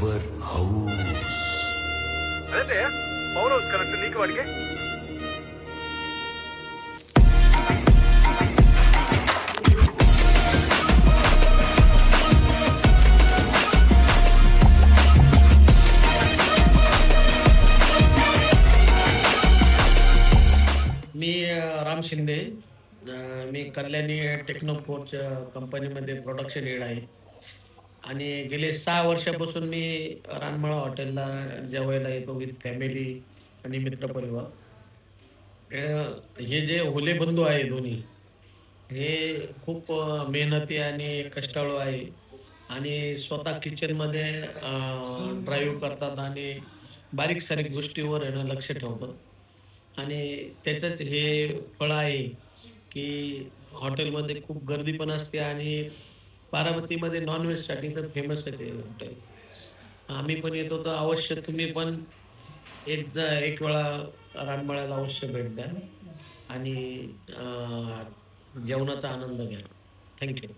Power house అదే power house connect నీకు मी राम शिंदे. अ, मी कल्याणी टेक्नोफोर्च कंपनीमध्ये प्रोडक्शन हेड आहे. आणि गेले सहा वर्षापासून मी रानमळा हॉटेलला जेवायला येतो विथ फॅमिली आणि मित्रपरिवार. हे जे होले बंधू आहे दोन्ही हे खूप मेहनती आणि कष्टाळू आहे. आणि स्वतः किचनमध्ये ड्राईव्ह करतात आणि बारीक सारीक गोष्टीवर येणं लक्ष ठेवतात. आणि त्याचंच हे फळ आहे की हॉटेलमध्ये खूप गर्दी पण असते आणि बारामतीमध्ये नॉनव्हेजसाठी तर फेमस आहे हॉटेल आम्ही पण येतो तर अवश्य तुम्ही पण एक जा एक वेळा रानमळ्याला अवश्य भेट द्या. आणि जेवणाचा आनंद घ्या. थँक्यू